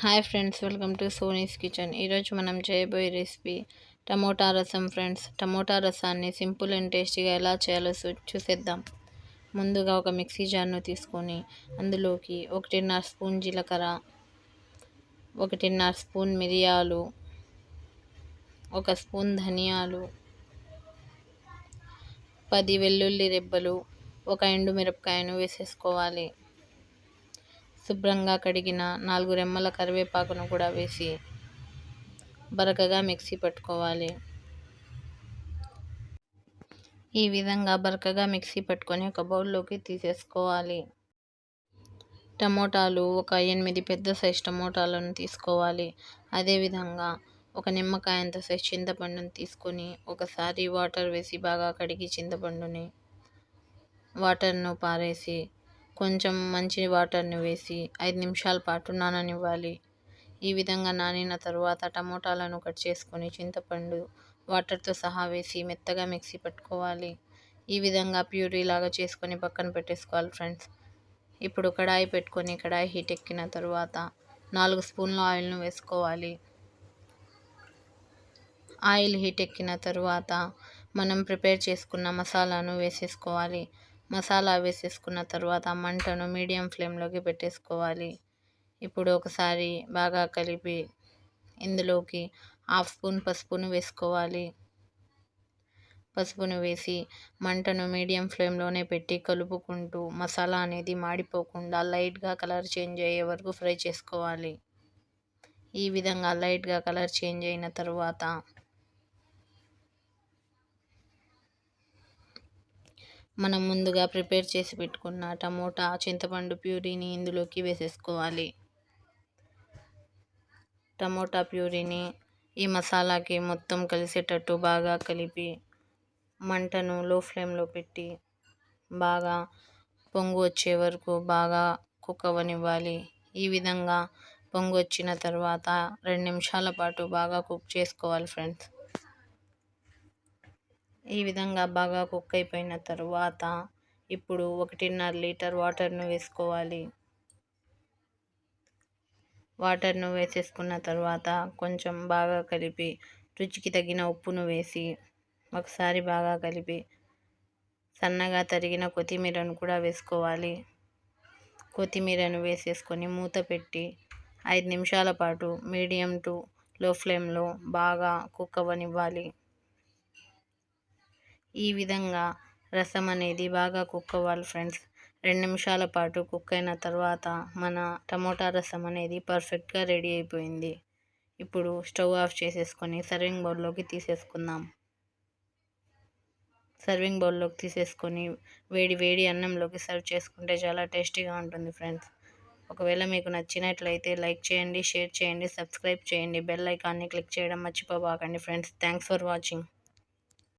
Hi friends welcome to Soni's kitchen ఈరోజు మనం చేయబోయే recipe tomato rasam friends tomato రసాన్ని సింపుల్ అండ్ టేస్టీగా ఎలా చేయాలో చూసేద్దాం. ముందుగా ఒక మిక్సీ జార్ను తీసుకొని అందులోకి ఒకటిన్నర స్పూన్ జీలకర్ర ఒకటిన్నర స్పూన్ మిరియాలు ఒక స్పూన్ ధనియాలు పది వెల్లుల్లి రెబ్బలు ఒక ఎండు మిరపకాయను వేసేసుకోవాలి. శుభ్రంగా కడిగిన నాలుగు రెమ్మల కరివేపాకును కూడా వేసి బరకగా మిక్సీ పట్టుకోవాలి. ఈ విధంగా బరకగా మిక్సీ పట్టుకొని ఒక బౌల్లోకి తీసేసుకోవాలి. టమోటాలు ఒక ఎనిమిది పెద్ద సైజ్ టమోటాలను తీసుకోవాలి. అదేవిధంగా ఒక నిమ్మకాయ అంత సైజ్ చింతపండుని తీసుకొని ఒకసారి వాటర్ వేసి బాగా కడిగి చింతపండుని వాటర్ను పారేసి కొంచెం మంచి వాటర్ని వేసి ఐదు నిమిషాల పాటు నాననివ్వాలి. ఈ విధంగా నానిన తరువాత టమోటాలను కట్ చేసుకొని చింతపండు వాటర్తో సహా వేసి మెత్తగా మిక్సీ పట్టుకోవాలి. ఈ విధంగా ప్యూరీ లాగా చేసుకొని పక్కన పెట్టేసుకోవాలి ఫ్రెండ్స్. ఇప్పుడు కడాయి పెట్టుకొని కడాయి హీట్ ఎక్కిన తరువాత నాలుగు స్పూన్ల ఆయిల్ను వేసుకోవాలి. ఆయిల్ హీట్ ఎక్కిన తరువాత మనం ప్రిపేర్ చేసుకున్న మసాలాను వేసేసుకోవాలి. మసాలా వేసేసుకున్న తర్వాత మంటను మీడియం ఫ్లేమ్లోకి పెట్టేసుకోవాలి. ఇప్పుడు ఒకసారి బాగా కలిపి ఇందులోకి హాఫ్ స్పూన్ పసుపును వేసుకోవాలి. పసుపును వేసి మంటను మీడియం ఫ్లేమ్లోనే పెట్టి కలుపుకుంటూ మసాలా అనేది మాడిపోకుండా లైట్గా కలర్ చేంజ్ అయ్యే వరకు ఫ్రై చేసుకోవాలి. ఈ విధంగా లైట్గా కలర్ చేంజ్ అయిన తర్వాత మనం ముందుగా ప్రిపేర్ చేసి పెట్టుకున్న టమోటా చింతపండు ప్యూరీని ఇందులోకి వేసేసుకోవాలి. టమోటా ప్యూరీని ఈ మసాలాకి మొత్తం కలిసేటట్టు బాగా కలిపి మంటను లో ఫ్లేమ్లో పెట్టి బాగా పొంగు వచ్చే వరకు బాగా కుక్ అవ్వనివ్వాలి. ఈ విధంగా పొంగు వచ్చిన తర్వాత రెండు నిమిషాల పాటు బాగా కుక్ చేసుకోవాలి ఫ్రెండ్స్. ఈ విధంగా బాగా కుక్ అయిపోయిన తర్వాత ఇప్పుడు ఒకటిన్నర లీటర్ వాటర్ను వేసుకోవాలి. వాటర్ను వేసేసుకున్న తర్వాత కొంచెం బాగా కలిపి రుచికి తగిన ఉప్పును వేసి ఒకసారి బాగా కలిపి సన్నగా తరిగిన కొత్తిమీరను కూడా వేసుకోవాలి. కొత్తిమీరను వేసేసుకొని మూత పెట్టి ఐదు నిమిషాల పాటు మీడియం టు లో ఫ్లేమ్లో బాగా కుక్ అవ్వనివ్వాలి. ఈ విధంగా రసం అనేది బాగా కుక్ అవ్వాలి ఫ్రెండ్స్. రెండు నిమిషాల పాటు కుక్ అయిన తర్వాత మన టమోటా రసం అనేది పర్ఫెక్ట్గా రెడీ అయిపోయింది. ఇప్పుడు స్టవ్ ఆఫ్ చేసేసుకొని సర్వింగ్ బౌల్లోకి తీసేసుకుందాం. సర్వింగ్ బౌల్లోకి తీసేసుకొని వేడి వేడి అన్నంలోకి సర్వ్ చేసుకుంటే చాలా టేస్టీగా ఉంటుంది ఫ్రెండ్స్. ఒకవేళ మీకు నచ్చినట్లయితే లైక్ చేయండి షేర్ చేయండి సబ్స్క్రైబ్ చేయండి బెల్ ఐకాన్ని క్లిక్ చేయడం మర్చిపోబాకండి ఫ్రెండ్స్. Thanks for watching.